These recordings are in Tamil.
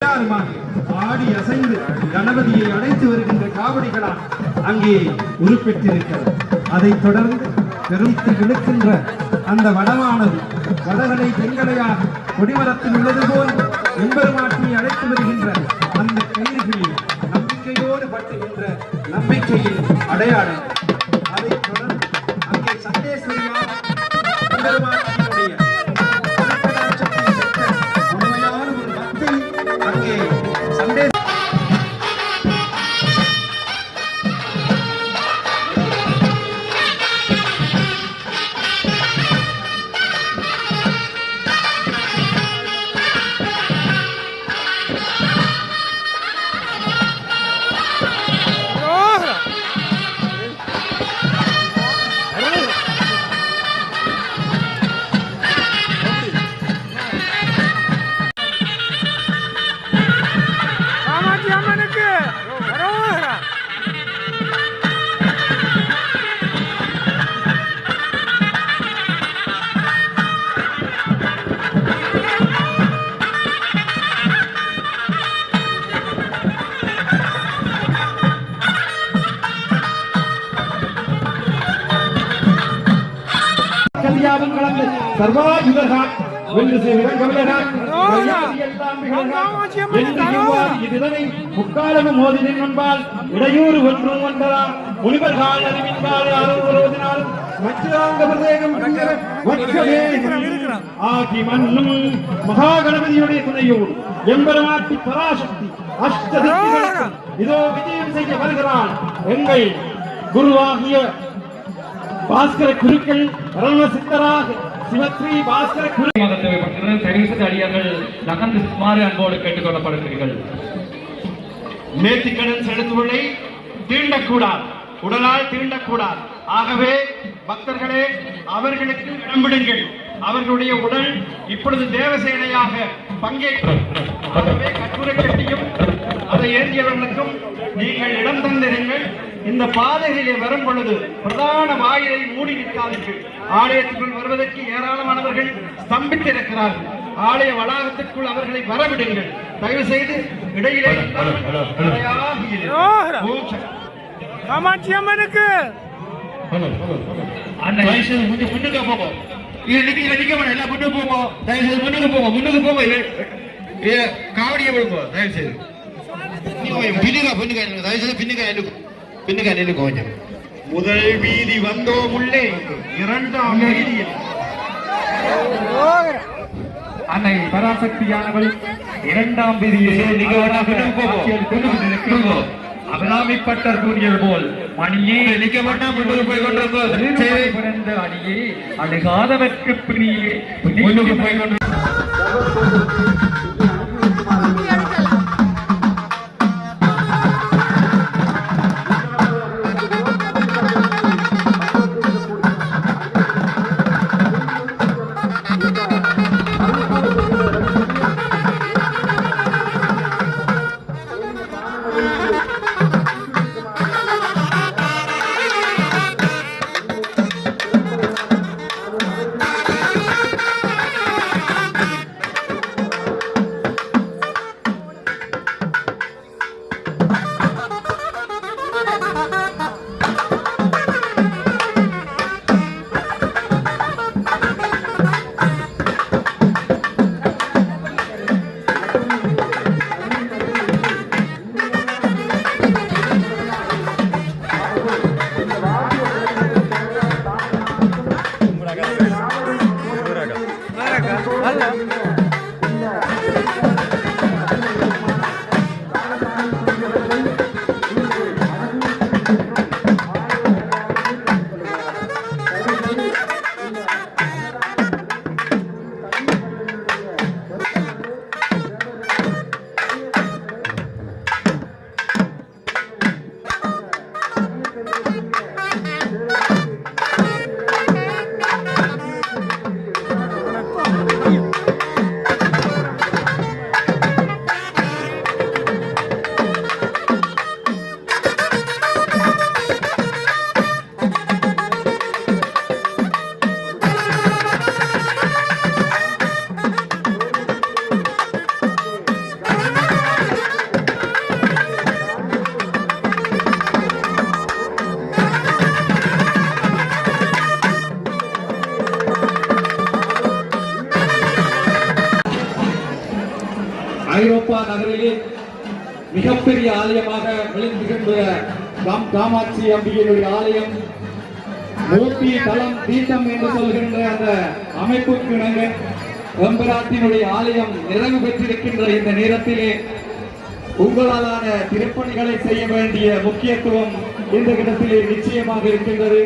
பாடி அசைந்து கணபதியை அழைத்து வருகின்ற காவடிகளால் அங்கே உருப்பெற்றிருக்கிறது. அதைத் தொடர்ந்து பெருமித்து விழுக்கின்ற அந்த வடமானது வடகளை தெங்கலையாக கொடிமரத்தில் உள்ளது போல் எம்பெருமாட்டியை அழைத்து வருகின்ற அந்த கயிறுகளில் நம்பிக்கையோடு பட்டுகின்ற நம்பிக்கையின் அடையாளம். அதைத் தொடர்ந்து அங்கே சண்டேஸ்வரியாக கல்யாணம் கலந்து சர்வாயுதகான் வென்று செய்கிறான் கமலகான் இதனை முக்காலமும் மோதினின் முன்பால் இடையூறு ஒன்றும் ஒன்றலாம். முனிவர் கால் அறிவின்பால் அறுபதுனாலும் ஆகி மண்ணும் மகா கணபதியுடைய துணையோடு எம்பெருமாட்டி பராசக்தி அஷ்டதிக்குகளுக்கும் இதோ விஜயம் செய்ய வருகிறான். எங்கள் குருவாகிய பாஸ்கர குருக்கள் ரண சித்தராக சிவஸ்ரீ பாஸ்கர குரு தேவைப்படுகிறது தயவு செய்து அடியார்கள் நகர்ந்து சுமாறு அன்போடு கேட்டுக் கொள்ளப்படுகிறீர்கள் நேர்த்திக்கடன் செலுத்துவதை தீண்டக்கூடாது. உடலால் தீண்டக்கூடாது. ஆகவே பக்தர்களே அவர்களுக்கு இடம் விடுங்கள். அவர்களுடைய உடல் இப்பொழுது தேவசேனையாக பங்கேற்று ஆகவே கட்டுரை கட்டியும் அதை ஏந்தியவர்களுக்கும் நீங்கள் இடம் தந்திருங்கள். இந்த பாதைகளிலே வரும் பொழுது பிரதான வாயிலை மூடி நிற்காதீர்கள். ஆலயத்துக்குள் வருவதற்கு ஏராளமானவர்கள் ஸ்தம்பித்திருக்கிறார்கள். ஆலய வளாகத்திற்குள் அவர்களை வரவிடுங்கள். தயவு செய்து இடையிலே. காமாட்சி அம்மனுக்கு! முன்னுக்கு போங்க இது நிக்க இதுல நிக்க வேணாம் எல்லாம் முன்னுக்கு போங்க தயவு செய்து முன்னுக்கு போங்க முன்னுக்கு ஏ, காவடியை விடுங்க தயவு செய்து. பின்னுக்கா பின்னுக்கா. தயவு செய்து பின்னுக்கா நில்லுங்க. பின்னுக்கா நில்லுங்க கொஞ்சம் முதல் வீதி வந்தோம் உள்ளே இரண்டாம் வீதியில். அன்னை பராசக்தியானவள் இரண்டாம் விதியிலே அபிராமிப்பட்டர் கூறியது போல் மணியே நிக்க போய் சரி. பிறந்த அடியே அணுகாதவர்க்கு பிணியே போய் கொண்டு மிகப்பெரிய ஆலயமாக விளங்குகின்ற காம் காமாட்சி அம்பிகையினுடைய ஆலயம் மூர்த்தி தலம் தீட்டம் என்று சொல்கின்ற அந்த அமைப்புக்கு இணங்க எம்பராட்டினுடைய ஆலயம் நிறைவு பெற்றிருக்கின்ற இந்த நேரத்திலே உங்களாலான திருப்பணிகளை செய்ய வேண்டிய முக்கியத்துவம் இந்த இடத்திலே நிச்சயமாக இருக்கின்றது.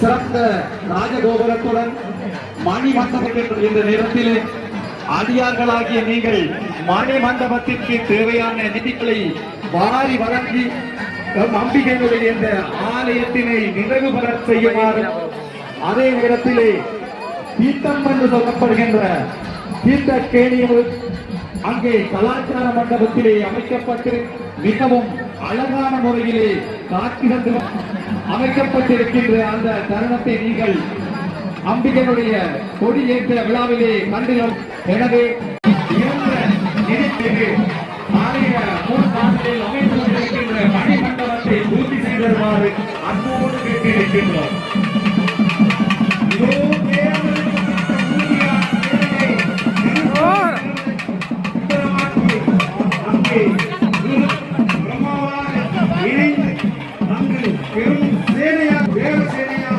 சிறந்த ராஜகோபுரத்துடன் மணி மண்டபத்தில் இந்த நேரத்திலே அடியார்களாகிய நீங்கள் மணி மண்டபத்திற்கு தேவையான நிதிகளை வாரி வழங்கி நம் அம்பிகையினுடைய இந்த ஆலயத்தினை நினைவு பெற செய்யுமாறு அதே இடத்திலே தீர்த்தம் என்று சொல்லப்படுகின்ற தீர்த்த கேணியில் அங்கே கலாச்சார மண்டபத்திலே அமைக்கப்பட்டு மிகவும் அழகான முறையிலே காட்சிகள் அமைக்கப்பட்டிருக்கின்ற அந்த தருணத்தை நீங்கள் கொடி கொடியேற்ற விழாவிலே கண்டுகள் எனவே சேனையா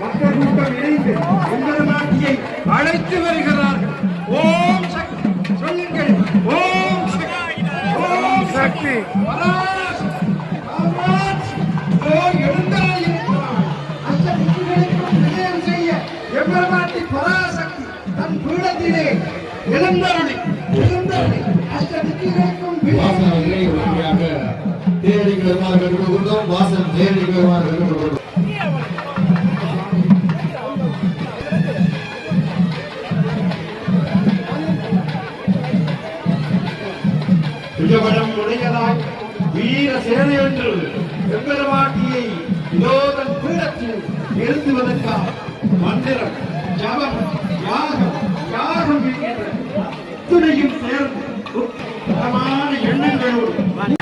மக்கள் கூட்டம் இணைந்து எங்கள் நாட்டியை அழைத்து வருகிறார்கள். ஓம் சக்தி சொல்லுங்கள். ஓம் சக்தி ஓம் சக்தி. புஜபலம் உடையதாய் வீர சேனை என்று எம்பெருமாட்டியை இதோதன் பீடத்தில் எழுதுவதற்காக மந்திரம் ஜபம் யாகம் யாகம் என்கின்ற அத்துணையும் சேர்ந்து உத்தமமான எண்ணங்களோடு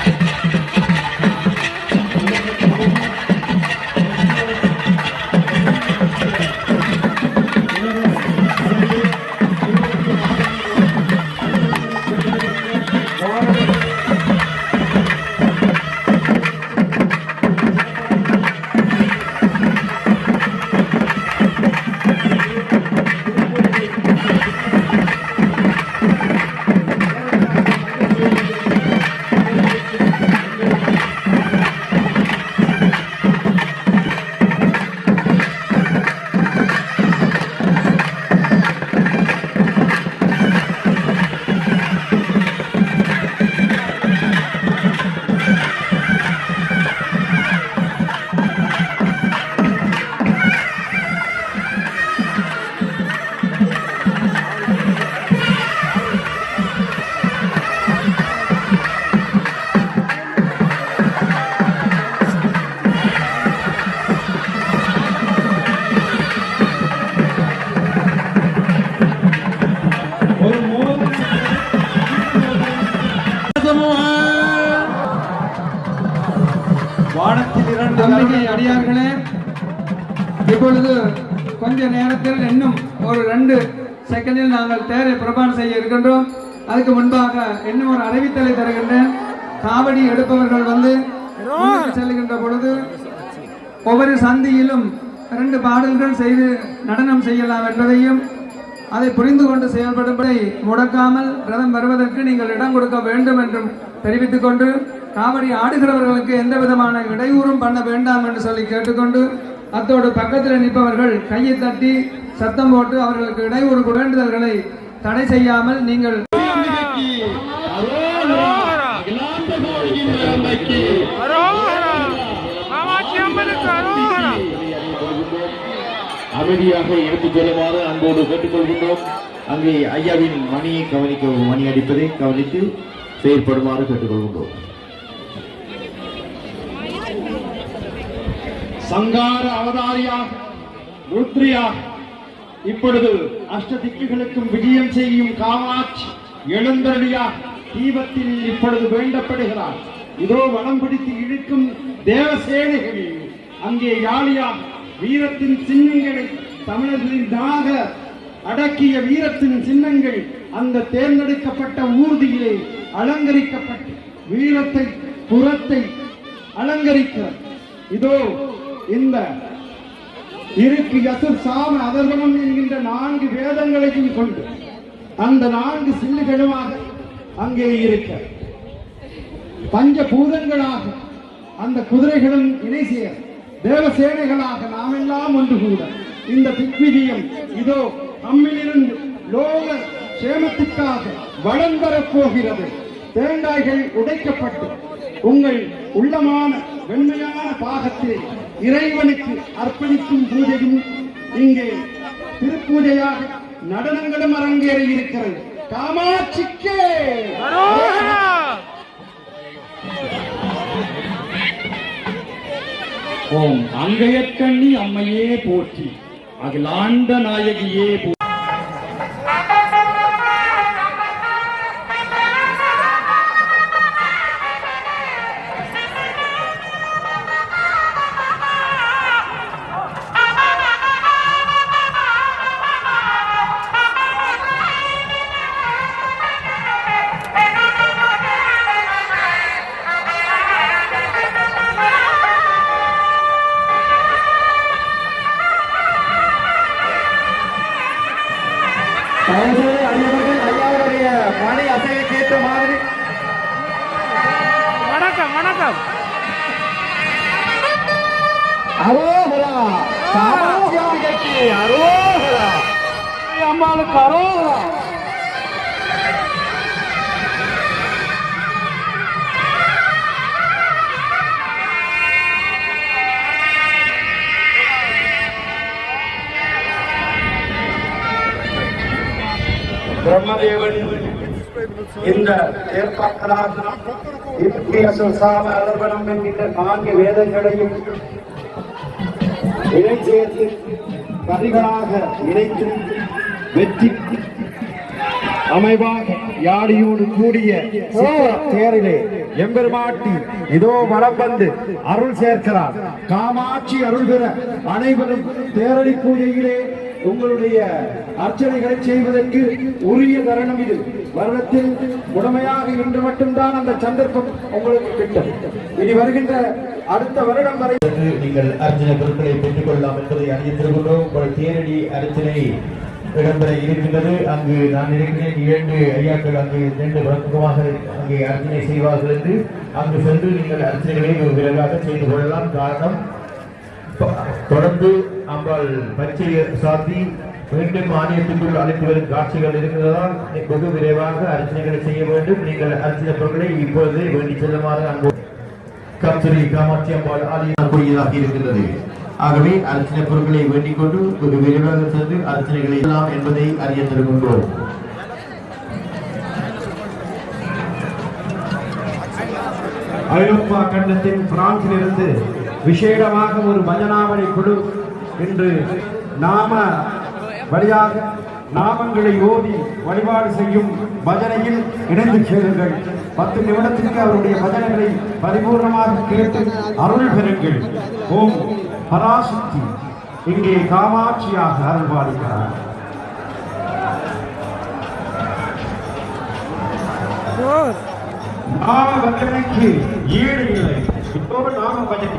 நம்பிக்கை அடியார்களே இப்பொழுது கொஞ்ச நேரத்தில் இன்னும் ஒரு ரெண்டு செகண்டில் நாங்கள் தேரை பிரபானம் செய்ய இருக்கின்றோம். அதுக்கு முன்பாக இன்னும் ஒரு அறிவித்தலை தருகின்றேன். காவடி எடுப்பவர்கள் வந்து செல்கின்ற செல்லுகின்ற பொழுது ஒவ்வொரு சந்தியிலும் இரண்டு பாடல்கள் செய்து நடனம் செய்யலாம் என்பதையும் அதை புரிந்து கொண்டு செயல்படும்படி முடக்காமல் ரதம் வருவதற்கு நீங்கள் இடம் கொடுக்க வேண்டும் என்றும் தெரிவித்துக் கொண்டு காவடி ஆடுகிறவர்களுக்கு எந்த விதமான இடையூறும் பண்ண வேண்டாம் என்று சொல்லி கேட்டுக்கொண்டு அத்தோடு பக்கத்தில் நிற்பவர்கள் கையை தட்டி சத்தம் போட்டு அவர்களுக்கு இடையூறு வேண்டுதல்களை தடை செய்யாமல் நீங்கள் அமைதியாக எடுத்துச் செல்லுமாறு அன்போடு கேட்டுக்கொள்கின்றோம். அங்கே ஐயாவின் மணியை கவனிக்க மணி அடிப்பதை கவனித்து செயல்படுமாறு கேட்டுக்கொள்கின்றோம். சங்கார அவதாரியாக ருத்ரியாக இப்பொழுது அஷ்ட திக்குகளுக்கும் விஜயம் செய்யும் காமாட்சி எழுந்தருளியாக தீபத்தில் இப்பொழுது வேண்டப்படுகிறார். இதோ வளம் பிடித்து இழுக்கும் தேவசேனைகள் அங்கே யாழியாக வீரத்தின் சின்னங்களை தமிழர்களின் தாக அடக்கிய வீரத்தின் சின்னங்கள் அந்த தேர்ந்தெடுக்கப்பட்ட ஊர்தியிலே அலங்கரிக்கப்பட்டு வீரத்தை புறத்தை அலங்கரிக்கிறார் இதோ இந்த இருக்கு யசுர் சாம அதர்வனம் என்கின்ற நான்கு வேதங்களையும் கொண்டு அந்த நான்கு சில்லுகளுமாக அங்கே இருக்க. பஞ்சபூதங்களாக அந்த குதிரைகளும் இணை சேர தேவசேனைகளாக நாமெல்லாம் ஒன்று கூட. இந்த திக்விஜயம் இதோ நம்மிலிருந்து லோக சேமத்திற்காக வளம் பெறப் போகிறது. தேங்காய்கள் உடைக்கப்பட்டு உங்கள் உள்ளமான வெண்மையான பாகத்தை இறைவனுக்கு அர்ப்பணிக்கும் பூஜையும் இங்கே திருப்பூஜையாக நடனங்களும் அரங்கேறி இருக்கிறது. காமாட்சிக்கே! ஓம் அங்கையக்கண்ணி அம்மையே போற்றி அகிலாண்ட நாயகியே போற்றி அரோகரா காமாட்சியாமிகைக்கு அரோகரா அம்மாளுக்கு அரோகரா பிரம்மதேவன் இந்த ஏற்பாட்டராக சாம அலர்வனம் என்கின்ற நான்கு வேதங்களையும் இணை சேர்த்து கதிகளாக இணைத்து வெற்றி அமைவாக யாடியோடு கூடிய தேரிலே எம்பெருமாட்டி இதோ வரம் வந்து அருள் சேர்க்கிறார். காமாட்சி அருள்கிற அனைவரும் தேரடி பூஜையிலே உங்களுடைய அர்ச்சனைகளை செய்வதற்கு உரிய தருணம் இது. வருடத்தில் முழுமையாக இன்று மட்டும்தான் அந்த சந்தர்ப்பம் உங்களுக்கு கிட்டும். இனி வருகின்ற அடுத்த வருடம் வரை நீங்கள் அர்ச்சனை பொருட்களை பெற்றுக் கொள்ளலாம் என்பதை அறிவித்திருக்கின்றோம் உங்கள் தேரடி அர்ச்சனை இடம்பெற இருக்கின்றது. அங்கு நான் இருக்கிறேன் இரண்டு ஐயாக்கள் அங்கு இரண்டு வழக்கமாக அங்கே அர்ச்சனை செய்வார்கள் என்று. அங்கு சென்று நீங்கள் அர்ச்சனைகளை விரைவாக செய்து கொள்ளலாம். காரணம் தொடர்ந்து அம்பாள் பச்சை சாத்தி மீண்டும் ஆலயத்துக்குள் அழைத்து வரும் காட்சிகள் இருக்கிறதால் வெகு விரைவாக அர்ச்சனைகளை செய்ய வேண்டும். நீங்கள் அர்ச்சனை பொருட்களை இப்பொழுதே வேண்டி செல்லுமாறு அங்கு கப்சரி காமாட்சி அம்பாள் ஆலயம் கூறியதாக இருக்கின்றது. ஆகவே அர்ச்சனை பொருட்களை வேண்டிக் கொண்டு வெகு விரைவாக சென்று அர்ச்சனைகளை எல்லாம் என்பதை அறிய தருகின்றோம். ஐரோப்பா கண்டத்தின் பிரான்சிலிருந்து விசேடமாக ஒரு பஜனாவளி குழு இன்று நாம வழியாக நாமங்களை ஓதி வழிபாடு செய்யும் பஜனையில் இணைந்து சேருங்கள். பத்து நிமிடத்திற்கு அவருடைய பஜனைகளை பரிபூர்ணமாக கேட்டு அருள் பெறுங்கள். ஓம் பராசக்தி. இங்கே காமாட்சியாக அருள் பாடுகிறார் ஜோர் நாம பஜனைக்கு ஈடு இல்லை. இப்போ நாம பஜனை